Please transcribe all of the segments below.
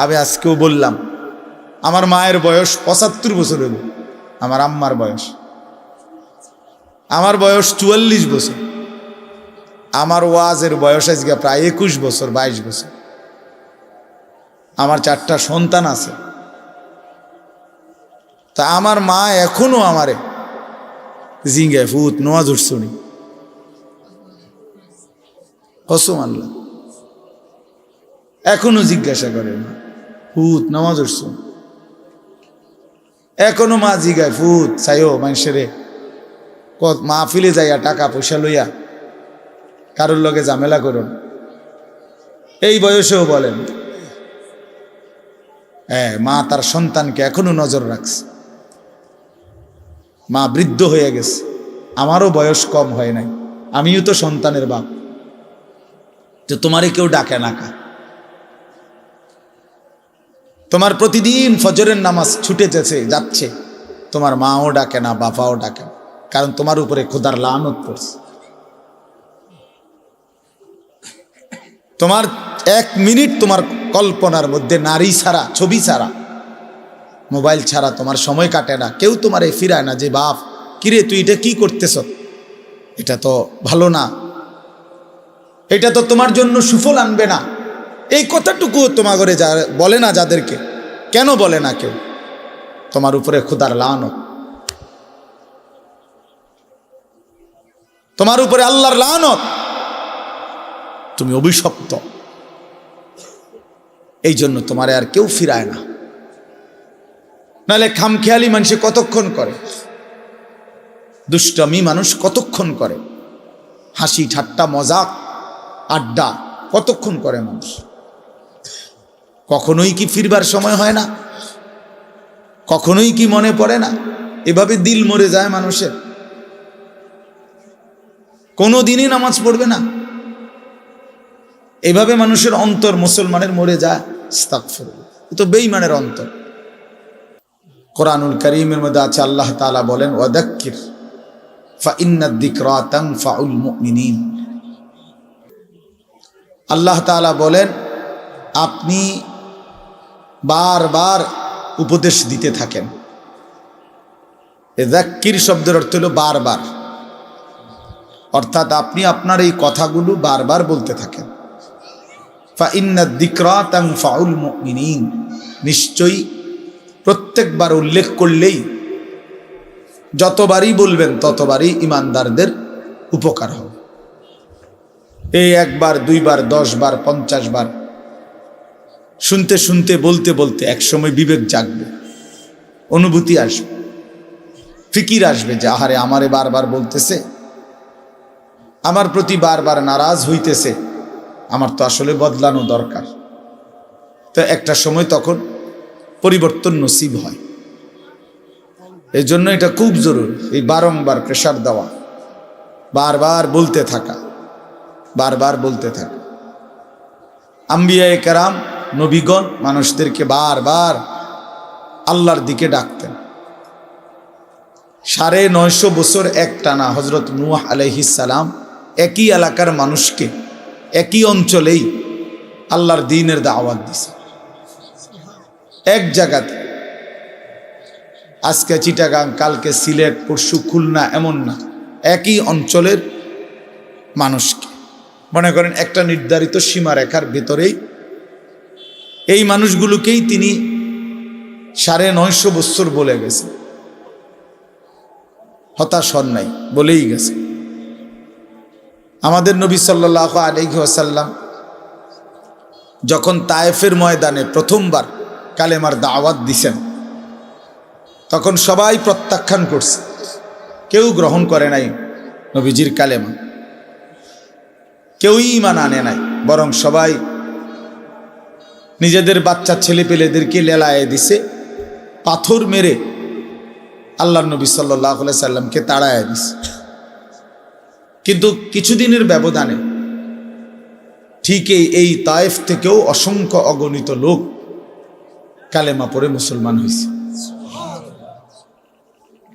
আমি আজকেও বললাম, আমার মায়ের বয়স পঁচাত্তর বছর হল, আমার আম্মার বয়স। আমার বয়স চুয়াল্লিশ বছর। আমার ওয়াজের বয়স আজকে প্রায় একুশ বছর, বাইশ বছর। আমার চারটা সন্তান আছে। তা আমার মা এখনও আমারে জিঙ্গে ফুত নোয়াজ উঠছুনি কসম আল্লাহ এখনও জিজ্ঞাসা করে না। ফুত নামাজ উঠছুন এখনও মা জিগায় ফুত চাইও মানুষেরে। কত মা ফিলে যাইয়া টাকা পয়সা লইয়া কারোর লগে ঝামেলা করুন। এই বয়সেও বলেন হ্যাঁ মা তার সন্তানকে এখনও নজর রাখছে। মা বৃদ্ধ হয়ে গেছে। আমারও বয়স কম হয় নাই। আমিও তো সন্তানের বাপ। যে তোমারে কেউ ডাকে না কা তোমার প্রতিদিন ফজরের নামাজ ছুটে যেছে, যাচ্ছে। তোমার মাও ডাকে না, বাবাও ডাকে না, কারণ তোমার উপরে খোদার লানত পড়ছে। তোমার এক মিনিট তোমার কল্পনার মধ্যে নারী ছাড়া, ছবি ছাড়া, মোবাইল ছাড়া তোমার সময় কাটে না। কেউ তোমার এ ফিরায় না যে, বাপ, কিরে, তুই এটা কি করতেছ? এটা তো ভালো না। এটা তো তোমার জন্য সুফল আনবে না। এই কথাটুকু তোমার ঘরে যা বলে না যাদেরকে, কেন বলে না কেউ? তোমার উপরে খুদার লানত। তোমার উপরে আল্লাহর লানত। তুমি অভিশপ্ত। এই জন্য তোমারে আর কেউ ফিরায় না। নাহলে খামখেয়ালি মানুষে কতক্ষণ করে? দুষ্টমি মানুষ কতক্ষণ করে? হাসি, ঠাট্টা, মজাক, আড্ডা কতক্ষণ করে মানুষ? কখনোই কি ফিরবার সময় হয় না? কখনোই কি মনে পড়ে না? এভাবে দিল মরে যায় মানুষের। কোনো দিনই নামাজ পড়বে না। এভাবে মানুষের অন্তর মুসলমানের মরে যায়। স্তাকফর এ তো বেইমানের অন্তর। কোরআনুল করিমের মধ্যে আছে, আল্লাহ তাআলা বলেন, ওয়াদাক্কির আল্লাহ বলেন, আপনি বারবার উপদেশ দিতে থাকেন। এদাক্কির শব্দের অর্থ হলো বারবার। অর্থাৎ আপনি আপনার এই কথাগুলো বারবার বলতে থাকেন। নিশ্চয়ই প্রত্যেকবার উল্লেখ করলেই যতবারই বলবেন ততবারই ইমানদারদের উপকার হবে। এই একবার, দুইবার দশ বার পঞ্চাশ বার শুনতে শুনতে, বলতে বলতে একসময় বিবেক জাগবে, অনুভূতি আসবে, ফিকির আসবে যে, আহারে আমারে বারবার বলতেছে, আমার প্রতি বারবার নারাজ হইতেছে, আমার তো আসলে বদলানো দরকার। তো একটা সময় তখন পরিবর্তন নসিব হয়। এই জন্য এটা খুব জরুরি, এই বারংবার প্রেশার দেওয়া, বারবার বলতে থাকা, বারবার বলতে থাকা। আম্বিয়ায় কেরাম নবীগণ মানুষদেরকে বারবার আল্লাহর দিকে ডাকতেন। সাড়ে নয়শো বছর এক টানা হজরত নুয়াহ আলহিসাল্লাম একই এলাকার মানুষকে একই অঞ্চলেই আল্লাহর দিনের দাওয়াত দিছে। এক জায়গাতে, আজকে চিটাগাং, কালকে সিলেট, পরশু খুলনা এমন না, একই অঞ্চলের মানুষকে। মনে করেন একটা নির্ধারিত সীমারেখার ভেতরেই এই মানুষগুলোকেই তিনি সাড়ে নয়শো বৎসর বলে গেছে। হতাশ হন নাই, বলেই গেছে। আমাদের নবী সাল্লাহ আলহি আসাল্লাম যখন তায়েফের ময়দানে প্রথমবার কালেমার দাওয়াত দিছেন, তখন সবাই প্রত্যাখ্যান করছে। কেউ গ্রহণ করে নাই নবীজির কালেমা। কেউই ইমান আনে নাই, বরং সবাই নিজেদের বাচ্চা ছেলে পেলেদেরকে লেলায় দিছে, পাথর মেরে আল্লাহ নবী সাল্লাহ সাল্লামকে তাড়ায় দিছে। কিন্তু কিছুদিনের ব্যবধানে ঠিক এই তায়েফ থেকেও অসংখ্য অগণিত লোক কালেমা পড়ে মুসলমান হয়েছে।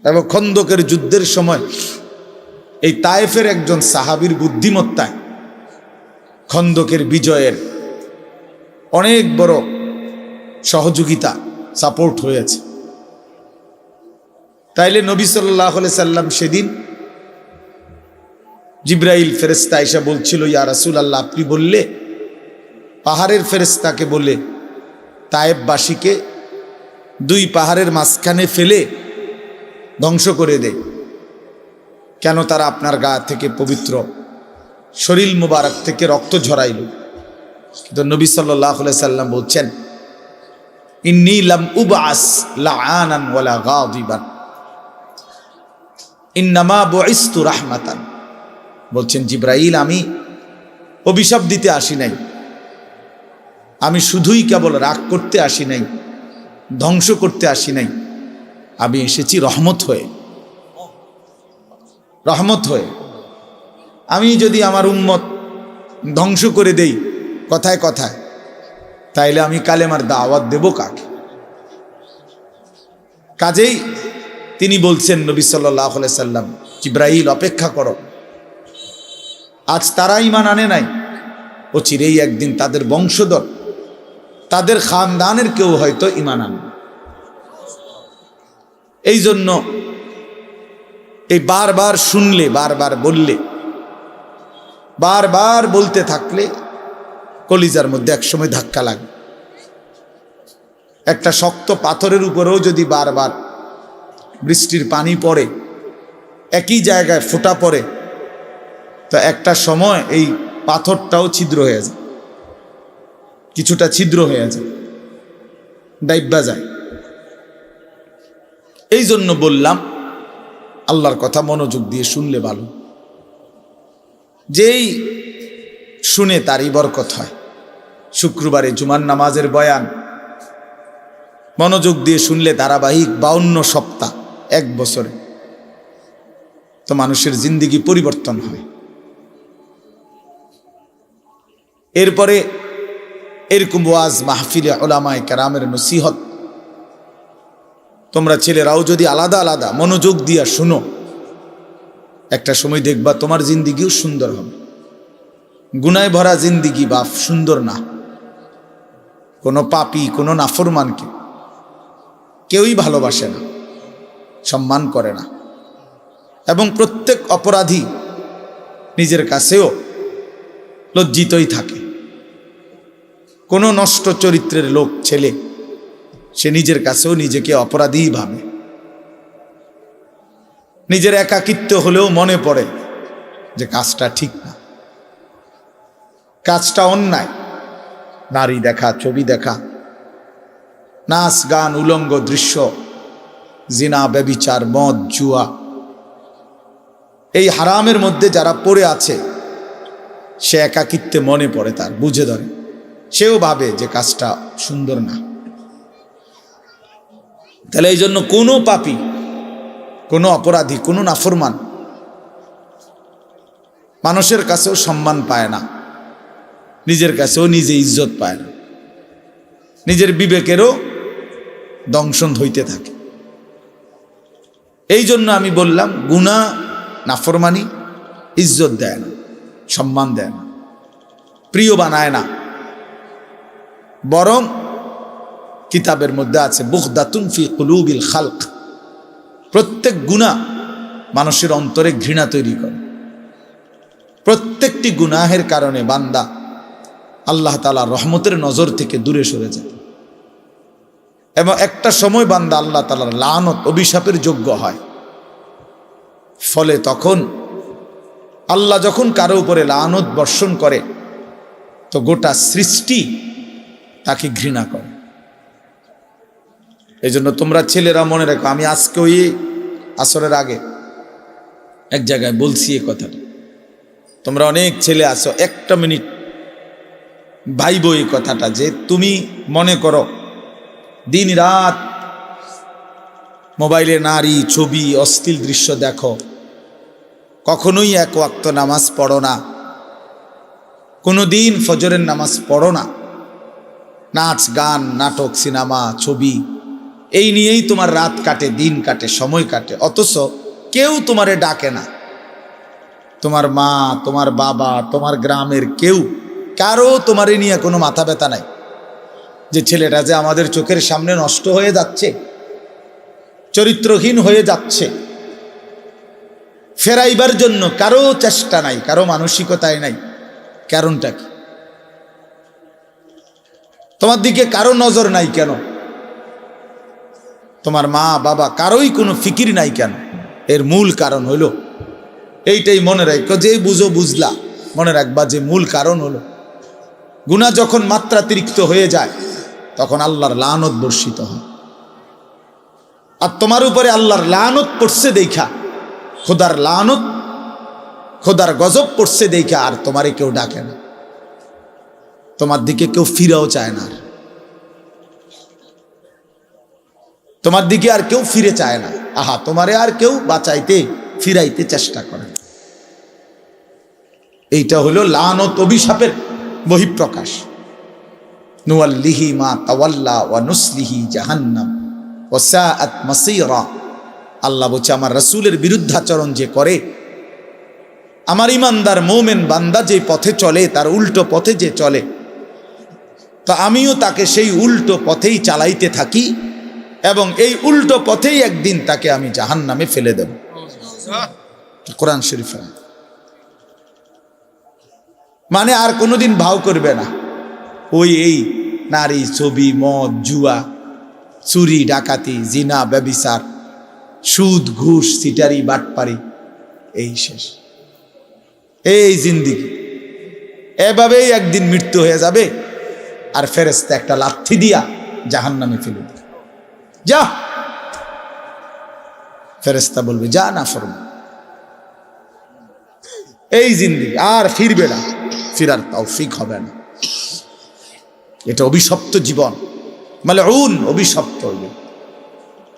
এবং খন্দকের যুদ্ধের সময় এই তায়েফের একজন সাহাবির বুদ্ধিমত্তায় খন্দকের বিজয়ের অনেক বড় সহযোগিতা সাপোর্ট হয়েছে। তাইলে নবী সাল্লাহ সাল্লাম সেদিন জিব্রাইল ফেরেস্তা এসে বলছিল, ইয়া রাসুল আল্লাহ আপনি বললে? পাহাড়ের ফেরেস্তাকে বলে, তায়েববাসীকে দুই পাহাড়ের মাঝখানে ফেলে ধ্বংস করে দেয় কেন তারা আপনার গা থেকে পবিত্র শরীর মুবারক থেকে রক্ত ঝরাইল? কিন্তু নবী সাল্লাহ সাল্লাম বলছেন উবাস বলছেন, জিব্রাইল, আমি অভিশাপ দিতে আসি নাই। আমি শুধুই কেবল রাগ করতে আসি নাই, ধ্বংস করতে আসি নাই। আমি এসেছি রহমত হয়ে। রহমত হয়ে। আমি যদি আমার উম্মত ধ্বংস করে দেই কথায় কথায়। তাইলে আমি কালেমার দাওয়াত দেব কাকে? কাজেই তিনি বলছেন, নবী সাল্লাহ সাল্লাম ইব্রাহিল অপেক্ষা করো। আজ তারা ইমান আনে নাই। ও চিরেই একদিন তাদের বংশধর। তাদের খানদানের কেউ হয়তো ইমান আনবে এই জন্য এই বারবার শুনলে, বারবার বললে, বারবার বলতে থাকলে কলিজার মধ্যে একসময় ধাক্কা লাগে। একটা শক্ত পাথরের উপরেও যদি বারবার বৃষ্টির পানি পড়ে, একই জায়গায় ফোটা পড়ে, তো একটা সময় এই পাথরটাও ছিদ্র হয়ে যায়। কিছুটা ছিদ্র হয়ে যায়, ডাইব্বা যায়। এই জন্য বললাম, আল্লাহর কথা মনোযোগ দিয়ে শুনলে ভালো। যেই শুনে তারই বরকত হয়। শুক্রবারে জুমার নামাজের বয়ান। মনোযোগ দিয়ে শুনলে ধারাবাহিক বাউন্ন সপ্তাহ, এক বছরে। তো মানুষের জিন্দিগি পরিবর্তন হয় এরপরে এরকম ওয়াজ মাহফিলে ওলামায় কারামের নসিহত। তোমরা ছেলেরাও যদি আলাদা আলাদা মনোযোগ দিয়া শুনো, একটা সময় দেখবা তোমার জিন্দিগিও সুন্দর হবে। গুনায় ভরা জিন্দিগি বাপ সুন্দর না। কোনো পাপি, কোনো নাফরমানকে কেউই ভালোবাসে না, সম্মান করে না। এবং প্রত্যেক অপরাধী নিজের কাছেও লজ্জিতই থাকে। কোনো নষ্ট চরিত্রের লোক, ছেলে, সে নিজের কাছেও নিজেকে অপরাধীই ভাবে। নিজের একাকিত্ব হলেও মনে পড়ে যে কাজটা ঠিক না। কাজটা অন্যায়। নারী দেখা, ছবি দেখা। নাচ, গান, উলঙ্গ দৃশ্য, জিনা, ব্যবিচার, মদ, জুয়া। এই হারামের মধ্যে যারা পড়ে আছে, সে একাকিত্বে মনে পড়ে তার, বুঝে ধরে। সেও ভাবে যে কাজটা সুন্দর না। তাহলে এই জন্য কোনো পাপি, কোনো অপরাধী, কোনো নাফরমান মানুষের কাছেও সম্মান পায় না। নিজের কাছেও নিজে ইজ্জত পায় না। নিজের বিবেকেরও দংশন হইতে থাকে। এই জন্য আমি বললাম গুণা নাফরমানি ইজ্জত দেয় না, সম্মান দেয় না, প্রিয় বানায় না। বরং কিতাবের মধ্যে আছে, বুখদাতুন ফি কুলুবিল খালক। প্রত্যেক গুণা মানুষের অন্তরে ঘৃণা তৈরি করে। প্রত্যেকটি গুনাহের কারণে বান্দা আল্লাহ তালা রহমতের নজর থেকে দূরে সরে যায়। এবং একটা সময় বান্দা আল্লাহ তালার লানত, অভিশাপের যোগ্য হয়। ফলে তখন আল্লাহ যখন কারও উপরে লানত বর্ষণ করে, তো গোটা সৃষ্টি তাকে ঘৃণা করে। এই জন্য তোমরা ছেলেরা মনে রাখো, আমি আজকে ওই আসরের আগে এক জায়গায় বলছি এ কথাটা। তোমরা অনেক ছেলে আসো একটা মিনিট ভাইব এই কথাটা যে তুমি মনে করো, দিন রাত মোবাইলে নারী, ছবি, অশ্লীল দৃশ্য দেখো, কখনোই এক ওয়াক্ত নামাজ পড়ো না কোনো দিন ফজরের নামাজ পড়ো না, নাচ, গান, নাটক, সিনেমা, ছবি, এই নিয়েই তোমার রাত কাটে, দিন কাটে, সময় কাটে, অথচ কেউ তোমারে ডাকে না। তোমার মা, তোমার বাবা, তোমার গ্রামের কেউ কারও তোমারে নিয়ে কোনো মাথা ব্যথা নাই। যে ছেলেটা যে আমাদের চোখের সামনে নষ্ট হয়ে যাচ্ছে, চরিত্রহীন হয়ে যাচ্ছে, ফেরাইবার জন্য কারও চেষ্টা নাই, কারও মানসিকতায় নাই, কারণটা কি? তোমার দিকে কারও নজর নাই কেন? তোমার মা, বাবা, কারোই কোনো ফিকির নাই কেন? এর মূল কারণ হলো, এইটাই মনে রাখো, যে বুঝো বুঝলা, মনে রাখবা যে মূল কারণ হলো গুণা যখন মাত্রাতিরিক্ত হয়ে যায়, তখন আল্লাহর লানত বর্ষিত হয় আর তোমার উপরে আল্লাহর লানত পড়ছে দেখা, খোদার লানত, খোদার গজব পড়ছে দেখা, আর তোমারে কেউ ডাকে না তোমার দিকে কেউ ফিরেও চায় না। তোমার দিকে আর কেউ ফিরে চায় না আহা, তোমারে আর কেউ বাঁচাইতে, ফিরাইতে চেষ্টা করে। এইটা হলো লানত অভিশাপের বহিঃপ্রকাশ। নুয়াল্লিহি মা তাওয়াল্লা ওয়া নুসলিহি জাহান্নাম। ও সাআত মাসীরা। আল্লাহ বলছে আমার রাসূলের বিরুদ্ধাচরণ যে করে আমার ইমানদার মোমেন বান্দা যে পথে চলে তার উল্টো পথে যে চলে তো আমিও তাকে সেই উল্টো পথেই চালাইতে থাকি এবং এই উল্টো পথেই একদিন তাকে আমি জাহান নামে ফেলে দেব। কোরআন শরীফ। মানে আর কোনোদিন ভাও করবে না। ওই এই নারী ছবি, মদ, জুয়া, চুরি, ডাকাতি, জিনা, ব্যবিচার, সুদ, ঘুষ, সিটারি, বাটপারি, এই শেষ। এই জিন্দিগি। এভাবেই একদিন মৃত্যু হয়ে যাবে আর ফেরেস্তা একটা লাথি দিয়া জাহান নামে ফেলে দেবে। যা! ফেরেস্তা বলবে, যা না ফরম এই জিন্দিগি, আর ফিরবে না। ফিরার তৌফিক হবে না। এটা অভিশপ্ত জীবন। মানে উন অভিশপ্ত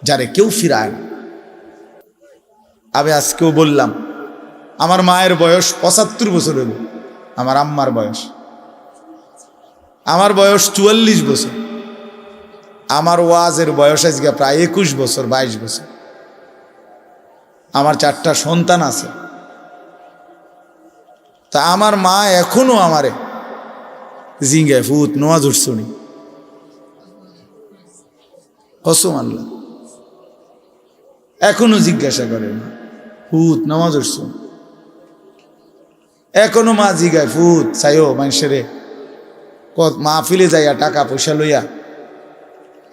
যারে কেউ ফিরায় না। আমি আজকেও বললাম, আমার মায়ের বয়স পঁচাত্তর বছর হইল, আমার আম্মার বয়স। আমার বয়স চুয়াল্লিশ বছর। আমার ওয়াজের বয়স আজকে প্রায় একুশ বছর, বাইশ বছর। আমার চারটা সন্তান আছে। তা আমার মা এখনও আমারে জিঙ্গায় ফুত কসম আল্লাহ এখনও জিজ্ঞাসা করে না ফুত নামাজ উঠছুন। এখনও মা জিগায় ফুত চাইও মানুষেরে কত মা ফিলে যাইয়া টাকা পয়সা লইয়া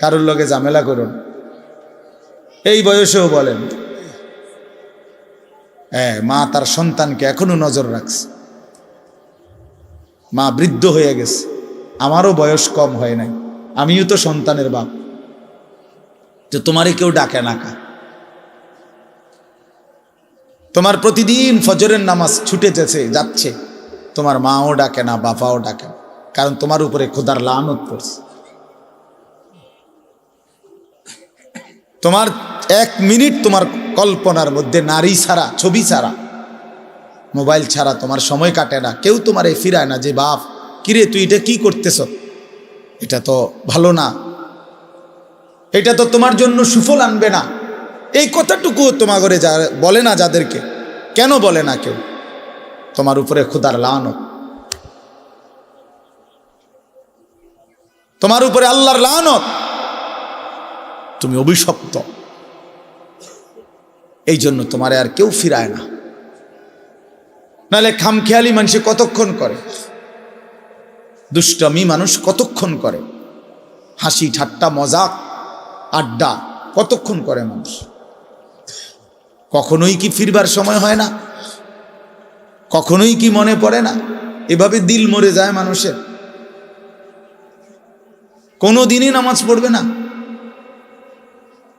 কারোর লগে ঝামেলা করুন। এই বয়সেও বলেন হ্যাঁ মা তার সন্তানকে এখনও নজর রাখছে। মা বৃদ্ধ হয়ে গেছে। আমারও বয়স কম হয় নাই। আমিও তো সন্তানের বাপ। তো তোমারই কেউ ডাকে না কা? তোমার প্রতিদিন ফজরের নামাজ ছুটে যেছে যাচ্ছে। তোমার মাও ডাকে না বাপাও ডাকে না। কারণ তোমার উপরে খোদার লানত পড়ছে। তোমার এক মিনিট তোমার কল্পনার মধ্যে নারী ছাড়া, ছবি ছাড়া মোবাইল ছাড়া তোমার সময় কাটে না। কেউ তোমার এই ফিরায় না যে, বাপ, কিরে, তুই এটা কি করতেছ? এটা তো ভালো না। এটা তো তোমার জন্য সুফল আনবে না। এই কথাটুকু তোমার ঘরে যা বলে না যাদেরকে। কেন বলে না কেউ? তোমার উপরে খুদার লানত। তোমার উপরে আল্লাহর লানত। তুমি অভিশপ্ত। এই জন্য তোমারে আর কেউ ফিরায় না। নাহলে খামখেয়ালি মানুষে কতক্ষণ করে? দুষ্টমি মানুষ কতক্ষণ করে? হাসি, ঠাট্টা, মজাক, আড্ডা কতক্ষণ করে মানুষ? কখনোই কি ফিরবার সময় হয় না? কখনোই কি মনে পড়ে না? এভাবে দিল মরে যায় মানুষের। কোনো দিনই নামাজ পড়বে না।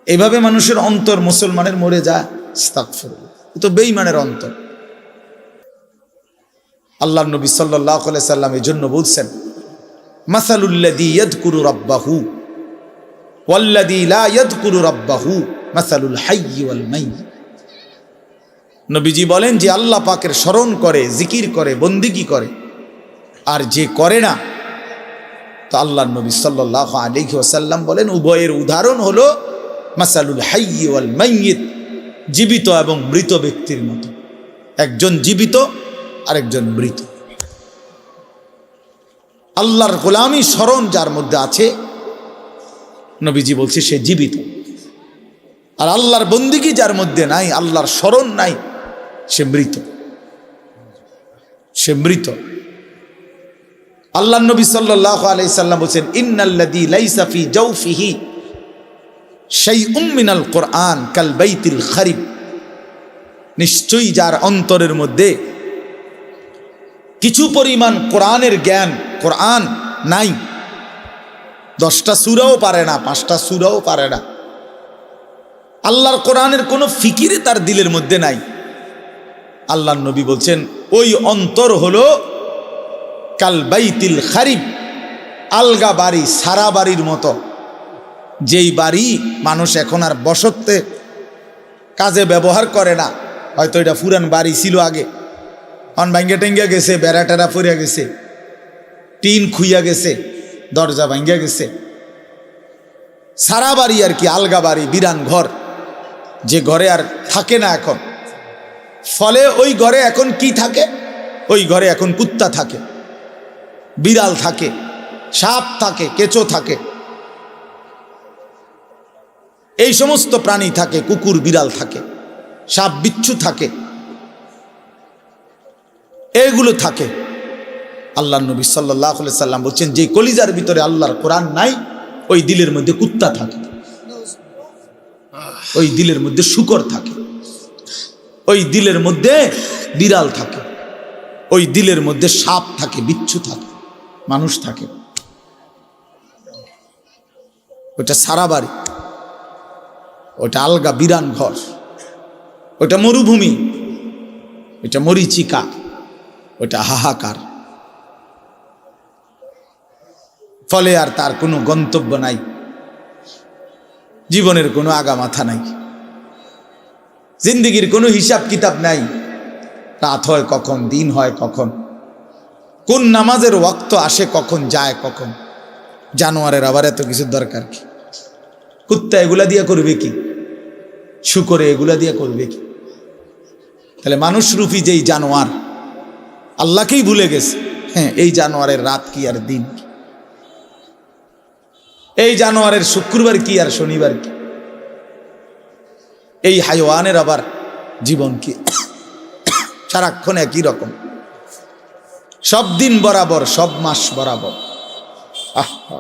এভাবে মানুষের অন্তর মুসলমানের মরে যায়। এ তো বেইমানের অন্তর। আল্লাহ নবী সাল্লাহ সাল্লাম এই জন্য বলছেন মাসালুল্লাদি ইয়াদকুরু মাসালুল মাইয়্যিত। নবীজি বলেন যে আল্লাহ পাকের স্মরণ করে, জিকির করে, বন্দিগি করে, আর যে করে না, তো আল্লাহ নবী সাল্লাহ আলিহি ওসাল্লাম বলেন, উভয়ের উদাহরণ হলো মাসালুল হাইয়্যি ওয়াল মাইয়িত জীবিত এবং মৃত ব্যক্তির মতো। একজন জীবিত আরেকজন মৃত। আল্লাহর গোলামী স্মরণ যার মধ্যে আছে, নবীজি বলছে সে জীবিত। আর আল্লাহর বন্দিগি যার মধ্যে নাই, আল্লাহর স্মরণ নাই, সে মৃত। সে মৃত। আল্লাহ নবী সাল্লাহ আলাইসাল্লাম বলছেন ইন্নাল্লাদি লাইসাফি জৌফিহি সেই উম্মিনাল কোরআন কাল বাইতিল খারিব। নিশ্চয়ই যার অন্তরের মধ্যে কিছু পরিমাণ কোরআনের জ্ঞান, কোরআন নাই। দশটা সুরাও পারে না, পাঁচটা সুরাও পারে না। আল্লাহর কোরআনের কোনো ফিকিরে তার দিলের মধ্যে নাই। আল্লাহ নবী বলছেন, ওই অন্তর হলো কালবাইতিল খারিব, আলগা বাড়ি, সারা বাড়ির মতো। যেই বাড়ি মানুষ এখন আর বসতে কাজে ব্যবহার করে না, হয়তো এটা ফুরান বাড়ি ছিল আগে। অন ভাঙ্গে টেঙ্গা গেছে, বেড়া টেরা ফুরিয়া গেছে, টিন খুইয়া গেছে, দরজা ভাঙ্গিয়া গেছে। সারা বাড়ি আর কি, আলগা বাড়ি, বিরান ঘর, যে ঘরে আর থাকে না এখন। ফলে ওই ঘরে এখন কি থাকে? ওই ঘরে এখন কুত্তা থাকে, বিড়াল থাকে, সাপ থাকে, কেঁচো থাকে। এই সমস্ত প্রাণী থাকে, কুকুর, বিড়াল থাকে, সাপ, বিচ্ছু থাকে। এগুলো থাকে। আল্লাহ নবী সাল্লাহ সাল্লাম বলছেন, যে কলিজার ভিতরে আল্লাহর কোরআন নাই, ওই দিলের মধ্যে কুত্তা থাকে। ওই দিলের মধ্যে শুকর থাকে। ওই দিলের মধ্যে বিড়াল থাকে। ওই দিলের মধ্যে সাপ থাকে, বিচ্ছু থাকে, মানুষ থাকে। ওটা সারা বাড়ি। ওটা আলগা বিরান ঘর। ওটা মরুভূমি। ওটা মরিচিকা। ওটা হাহাকার। ফলে আর তার কোনো গন্তব্য নাই। জীবনের কোনো আগা মাথা নাই। জিন্দিগির কোনো হিসাব কিতাব নাই। রাত হয় কখন, দিন হয় কখন। কোন নামাজের ওয়াক্ত আসে কখন, যায় কখন। জানোয়ারের আবার এত কিছুর দরকার কি? কুত্তা এগুলা দিয়ে করবে কি? শুকরে এগুলা দিয়ে করবে কি? তাহলে মানুষ রূপী যেই জানোয়ার আল্লাহকেই ভুলে গেছে। হ্যাঁ এই জানোয়ারের রাত কি আর দিন? এই জানোয়ারের শুক্রবার কি আর শনিবার কি? এই হাইওয়ানের আবার জীবন কি? সারাক্ষণ একই রকম। সব দিন বরাবর, সব মাস বরাবর। আহ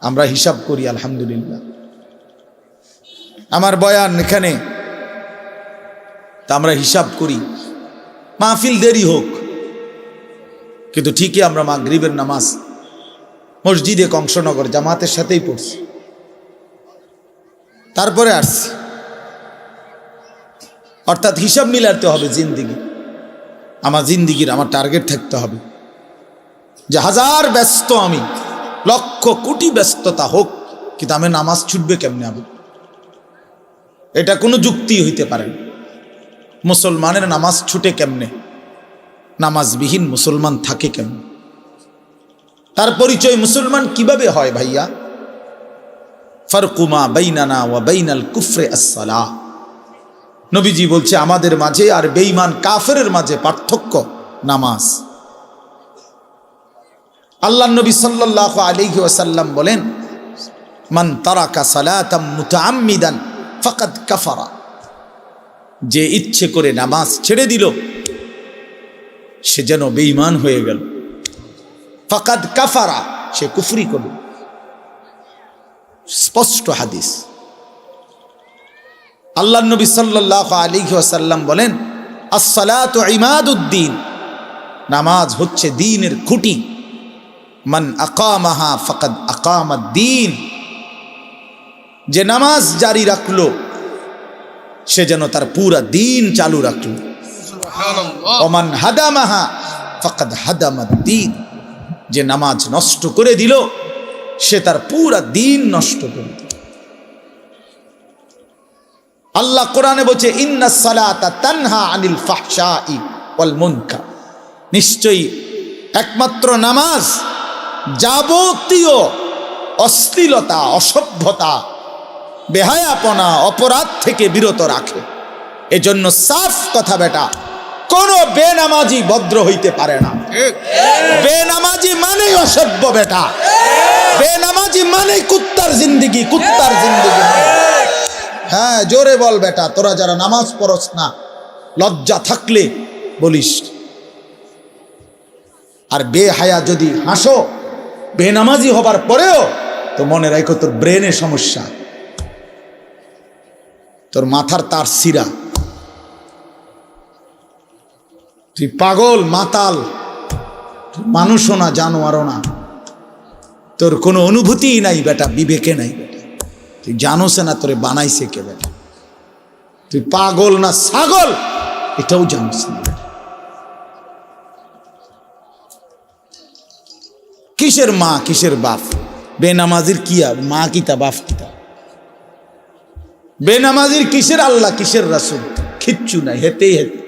আমরা হিসাব করি, আলহামদুলিল্লাহ। আমার বয়ান এখানে। তা আমরা হিসাব করি। মাহফিল দেরি হোক। কিন্তু ঠিকই আমরা মাগরিবের নামাজ মসজিদে কংসনগর জামাতের সাথেই পড়ছি। তারপরে আসছি। অর্থাৎ হিসাব মিলাতে হবে জিন্দিগি। আমার জিন্দিগির আমার টার্গেট থাকতে হবে। যে হাজার ব্যস্ত আমি, লক্ষ কোটি ব্যস্ততা হোক, কিন্তু আমি নামাজ ছুটবে কেমনে আমি এটা কোনো যুক্তি হইতে পারে মুসলমানের নামাজ ছুটে কেমনে? নামাজবিহীন মুসলমান থাকে কেমনে তার পরিচয় মুসলমান কীভাবে হয় ভাইয়া? ফারকুমা বাইনানা ওয়া বাইনাল কুফরে আসসালাহ। নবীজি বলছে, আমাদের মাঝে আর বেঈমান কাফেরের মাঝে পার্থক্য নামাজ। আল্লাহ নবী সাল্লাহ আলিহি ওয়াসাল্লাম বলেন, মান তারাকা সালাতাম মুতাআম্মিদান ফাকাদ কাফারা। যে ইচ্ছে করে নামাজ ছেড়ে দিল সে যেন বেঈমান হয়ে গেল। ফাকাদ কাফারা, সে কুফরি করল। স্পষ্ট হাদিস। আল্লাহ নবী সাল্লাহ আলী আসাল্লাম বলেন, আসসালাত ইমাদুদ্দিন নামাজ হচ্ছে দিনের খুঁটি। মান আকামাহা ফকাদ আকামাদ্দিন যে নামাজ জারি রাখল, সে যেন তার পুরা দিন চালু রাখল। ওমান হাদামাহা, ফকাদ হাদামাদ্দিন। যে নামাজ নষ্ট করে দিল, সে তার পুরা দিন নষ্ট করে দিল। আল্লাহ কোরআনে বলছে, ইন্না সালাতা তানহা আনিল ফাহশাই ওয়াল মুনকার। নিশ্চয়ই একমাত্র নামাজ যাবতীয় অশ্লীলতা, অসভ্যতা, বেহায়াপনা, অপরাধ থেকে বিরত রাখে। এজন্য সাফ কথা বেটা। কোন বেনামাজি ভদ্র হইতে পারে না। বেনামাজি মানেই অসভ্য বেটা। বেনামাজি মানেই কুত্তার জিন্দিগি কুত্তার জিন্দিগি। হ্যাঁ জোরে বল বেটা তোরা যারা নামাজ পড়স না লজ্জা থাকলে বলিস। আর বেহায়া যদি হাসো বেনামাজি হবার পরেও তো মনে রাখো তোর ব্রেনে সমস্যা। তোর মাথার তার সিরা তুই পাগল, মাতাল। মানুষও না, জানোয়ারও না। তোর কোনো অনুভূতিই নাই বেটা, বিবেকে নাই বেটা। তুই জানোস না তোরে বানাইছে কে বেটা। তুই পাগল না, ছাগল, এটাও জানিস না বেটা। কিসের মা, কিসের বাপ? বেনামাজির কি আর মা কিতা বাপ কিতা বেনামাজির কিসের আল্লাহ, কিসের রাসুল? কিচ্ছু নাই হেতেই হেতে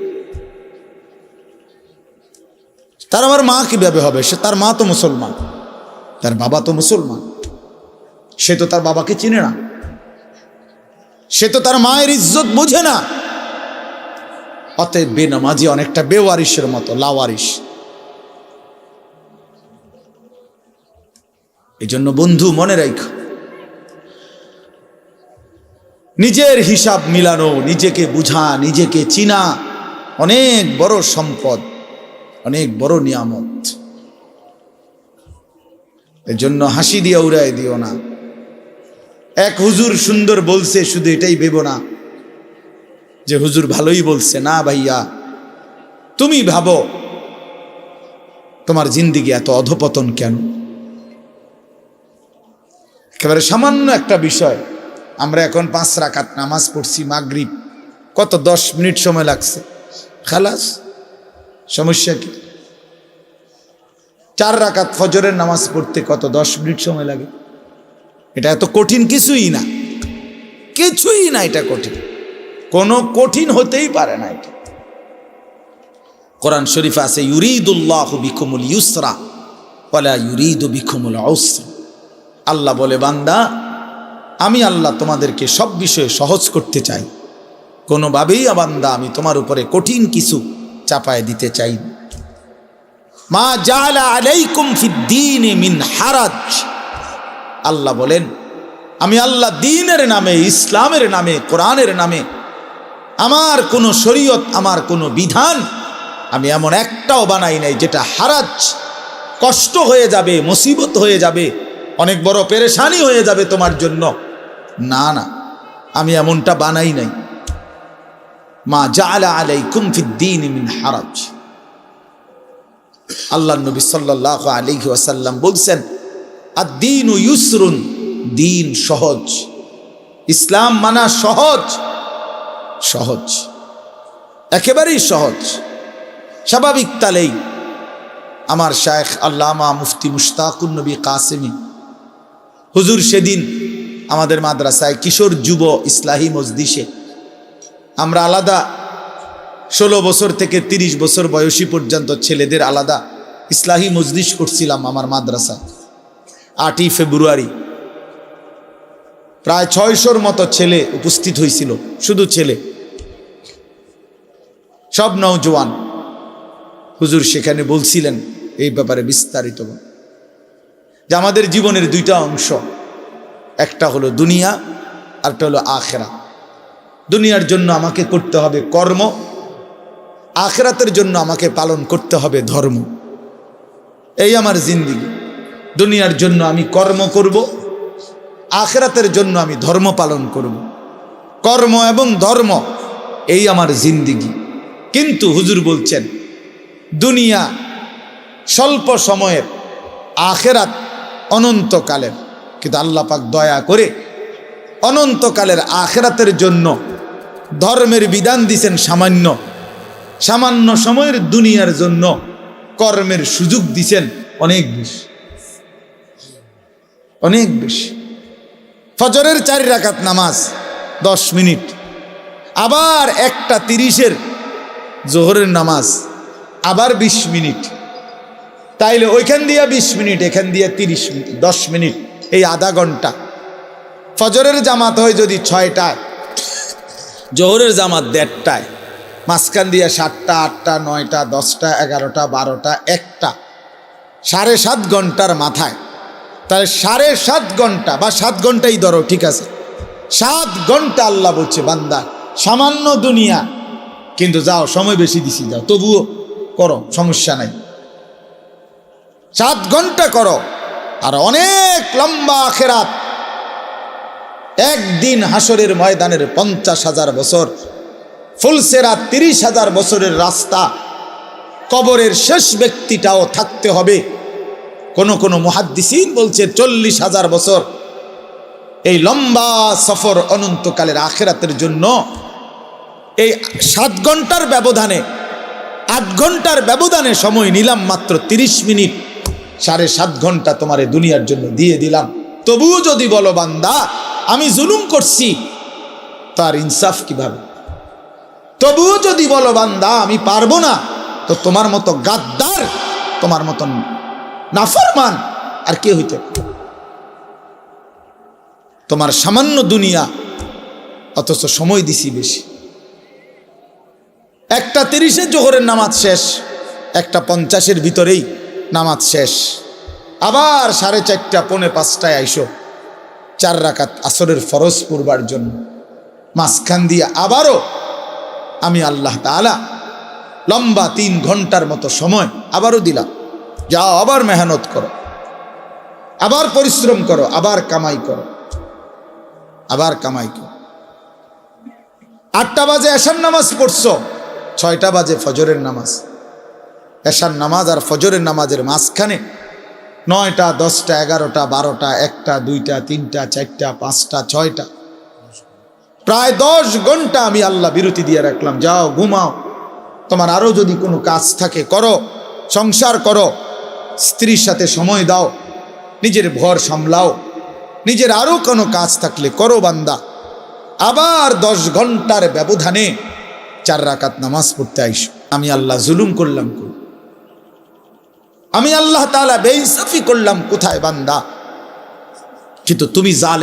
তার আবার মা কীভাবে হবে? সে তার মা তো মুসলমান। তার বাবা তো মুসলমান। সে তো তার বাবাকে চিনে না। সে তো তার মায়ের ইজ্জত বোঝে না। অতএব বেনামাজি অনেকটা বেওয়ারিশের মতো, লাওয়ারিশ। এই জন্য বন্ধু, মনে রাখো নিজের হিসাব মিলানো, নিজেকে বুঝা, নিজেকে চিনা অনেক বড় সম্পদ। অনেক বড় নিয়ামত। এর জন্য হাসি দিয়ে উড়াই দিও না। এক হুজুর সুন্দর বলছে, শুধু এটাই ভেবো না যে হুজুর ভালোই বলছে, না ভাইয়া, তুমি ভাবো, তোমার জিন্দিগি এত অধপতন কেন? একেবারে সামান্য একটা বিষয়, আমরা এখন পাঁচ রাকাত নামাজ পড়ছি, মাগরিব, কত দশ মিনিট সময় লাগছে? খালাস সমস্যা কি? চার রাকাত ফজরের নামাজ পড়তে কত দশ মিনিট সময় লাগে? এটা এত কঠিন কিছুই না। কিছুই না এটা কঠিন। কোনো কঠিন হতেই পারে না এটা। কোরআন শরীফ আছে, ইউরিদুল্লাহ বিকুমুল ইউসরা ওয়ালা ইউরিদু বিকুমুল ঔসরা আল্লাহ বলে, বান্দা, আমি আল্লাহ তোমাদেরকে সব বিষয়ে সহজ করতে চাই। কোনোভাবেই বান্দা, আমি তোমার উপরে কঠিন কিছু চাপায় দিতে চাই। মা জালা আলাইকুম ফিদ্দিন মিন হারাজ। আল্লাহ বলেন, আমি আল্লাহ দিনের নামে, ইসলামের নামে, কোরআনের নামে, আমার কোনো শরীয়ত, আমার কোনো বিধান আমি এমন একটাও বানাই নাই যেটা হারাজ। কষ্ট হয়ে যাবে, মুসিবত হয়ে যাবে, অনেক বড় পেরেশানি হয়ে যাবে তোমার জন্য। না না, আমি এমনটা বানাই নাই। মা জালা আলাইকুম ফিদ্দিন মিন হারাজ। আল্লাহ নবী সাল্লাহ আলাইহি ওয়াসাল্লাম বলছেন আর দিন ইউসরুন, দিন সহজ। ইসলাম মানা সহজ সহজ। একেবারেই সহজ। স্বাভাবিক তালেই আমার শায়েখ আল্লামা মুফতি মুশতাকুর নবী কাসেমি, হুজুর সেদিন আমাদের মাদ্রাসায় কিশোর যুব ইসলাহি মজদিসে আমরা আলাদা। ষোলো বছর থেকে ৩০ বছর বয়সী পর্যন্ত ছেলেদের আলাদা। ইসলাহি মজলিস করছিলাম আমার মাদ্রাসায় আটই ফেব্রুয়ারি। প্রায় ছয়শোর মতো ছেলে উপস্থিত হয়েছিল, শুধু ছেলে। সব নৌজওয়ান হুজুর সেখানে বলছিলেন, এই ব্যাপারে বিস্তারিত। যে আমাদের জীবনের দুইটা অংশ, একটা হলো দুনিয়া আরটা হলো আখেরা দুনিয়ার জন্য আমাকে করতে হবে কর্ম, আখরাতের জন্য আমাকে পালন করতে হবে ধর্ম। এই আমার জিন্দিগি। দুনিয়ার জন্য আমি কর্ম করব, আখরাতের জন্য আমি ধর্ম পালন করব। কর্ম এবং ধর্ম, এই আমার জিন্দিগি। কিন্তু হুজুর বলছেন, দুনিয়া স্বল্প সময়ের, আখেরাত অনন্তকালের। কিন্তু আল্লাপাক দয়া করে অনন্তকালের আখেরাতের জন্য ধর্মের বিধান দিছেন সামান্য। সামান্য সময়ের দুনিয়ার জন্য কর্মের সুযোগ দিছেন অনেক বেশি। অনেক বেশি। ফজরের চারি রাকাত নামাজ দশ মিনিট। আবার একটা তিরিশের জোহরের নামাজ আবার বিশ মিনিট। তাইলে ওইখান দিয়ে বিশ মিনিট, এখান দিয়ে তিরিশ মিনিট, দশ মিনিট, এই আধা ঘণ্টা। ফজরের জামাত হয় যদি ছয়টায়। জোহরের জামাত দেড়টায়, মাঝখান দিয়ে সাতটা, আটটা, নয়টা, দশটা, এগারোটা, বারোটা, একটা। সাড়ে সাত ঘণ্টার মাথায়। তাহলে সাড়ে সাত ঘণ্টা বা সাত ঘন্টাই ধরো, ঠিক আছে? সাত ঘণ্টা আল্লাহ বলছে, বান্দা, সামান্য দুনিয়া। কিন্তু যাও, সময় বেশি দিছি, যাও। তবুও করো, সমস্যা নাই। সাত ঘণ্টা করো। আর অনেক লম্বা আখেরাত। একদিন হাসরের ময়দানের পঞ্চাশ হাজার বছর ফুলসেরা তিরিশ হাজার বছরের রাস্তা, কবরের শেষ ব্যক্তিটাও থাকতে হবে। কোন কোন মহাদ্দিসিন বলছে চল্লিশ হাজার বছর। এই লম্বা সফর অনন্তকালের আখেরাতের জন্য এই সাত ঘণ্টার ব্যবধানে, আট ঘণ্টার ব্যবধানে সময় নিলাম মাত্র তিরিশ মিনিট। সাড়ে সাত ঘণ্টা তোমার দুনিয়ার জন্য দিয়ে দিলাম। তবুও যদি বলো বান্দা আমি জুলুম করছি, তার ইনসাফ কীভাবে? তবুও যদি বলো, বান্দা, আমি পারব না, তো তোমার মতো গাদ্দার, তোমার মতন নাফরমান আর কে হইতে তোমার সামান্য দুনিয়া, অথচ সময় দিছি বেশি। একটা তিরিশে জোহরের নামাজ শেষ, একটা পঞ্চাশের ভিতরেই নামাজ শেষ। আবার সাড়ে চারটা, পৌনে পাঁচটায় আইসো। চার রাকাত আসরের ফরজ পূর্বার জন্য। মাঝখান দিয়ে আবারও আমি আল্লাহ তালা লম্বা তিন ঘণ্টার মতো সময় আবারও দিলাম। যাও আবার মেহনত করো। আবার পরিশ্রম করো, আবার কামাই করো। আবার কামাই করো। আটটা বাজে এশার নামাজ পড়ছো, ছয়টা বাজে ফজরের নামাজ। এশার নামাজ আর ফজরের নামাজের মাঝখানে নয়টা, দশটা, এগারোটা, বারোটা, একটা, দুইটা, তিনটা, চারটা, পাঁচটা, ছয়টা। প্রায় দশ ঘণ্টা আমি আল্লাহ বিরতি দিয়ে রাখলাম। যাও, ঘুমাও। তোমার আরও যদি কোনো কাজ থাকে, করো। সংসার করো। স্ত্রীর সাথে সময় দাও। নিজের ভর সামলাও। নিজের আরও কোনো কাজ থাকলে করো বান্দা। আবার দশ ঘণ্টার ব্যবধানে চার রাকাত নামাজ পড়তে আইস। আমি আল্লাহ জুলুম করলাম কই? আমি আল্লাহ তালা বেইসাফি করলাম কোথায় বান্দা? কিন্তু তুমি জাল